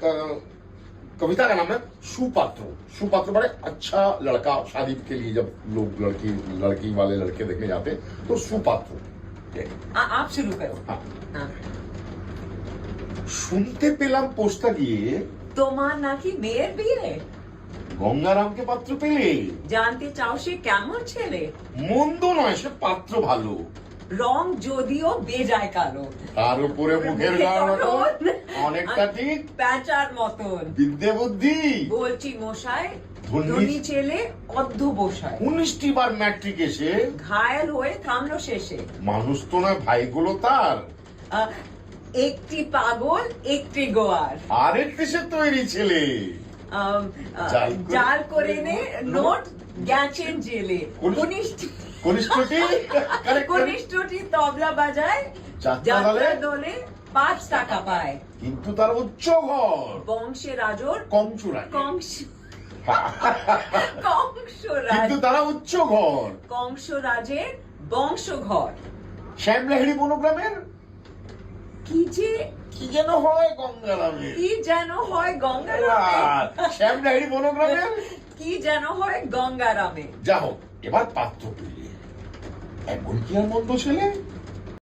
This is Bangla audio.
क- कविता का नाम है सुपात्र सुपात्र बड़े अच्छा लड़का शादी के लिए जब लोग लड़की लड़की वाले लड़के देखने जाते हैं तो सुपात्र ये, आ, आप शुरू करो हाँ। हाँ। শুনতে পেলাম পোস্টটা দিয়ে তোমার নাকি মেয়ের বিয়ে গঙ্গারামকে পাত্র পেলে জানতে চাও সে কেমন ছেলে মন্দ নয় সে পাত্র ভালো রং যদিও বেজায় কালো। তার উপরে মুখের অনেকটা ঠিক। প্যাঁচার মতন। বিদ্যে বুদ্ধি। বলছি মশাই ধনী- ছেলে অর্ধ বসায় উনিশটি বার ম্যাট্রিক এসে ঘায়েল হয়ে থামলো শেষে। মানুষ তো নয় ভাইগুলো তার। একটি পাগল একটি গোয়ার। আরেকটি সে তৈরি ছেলে। জাল করে- নে নোট গেছেন জেলে। কনিষ্ঠ কনিষ্ঠটি। কনিষ্ঠটি তবলা বাজায় যাত্রা দলে? পাঁচ টাকা পায়। কিন্তু তার উচ্চ ঘর। বংশে রাজর কংসুরাই কংস কংস রাজ কিন্তু তারা উচ্চ ঘর। কংস রাজের বংশঘর শ্যামলাহিড়ি বনগ্রামের কি যে কি যেন হয় গঙ্গারামে। কি যেন হয় গঙ্গারামে। শ্যামলাহিড়ি বনগ্রামের কি যেন হয় গঙ্গারামে। যা হোক এবার পাত্র পেলে এমন কি আর মন্দ ছেলে?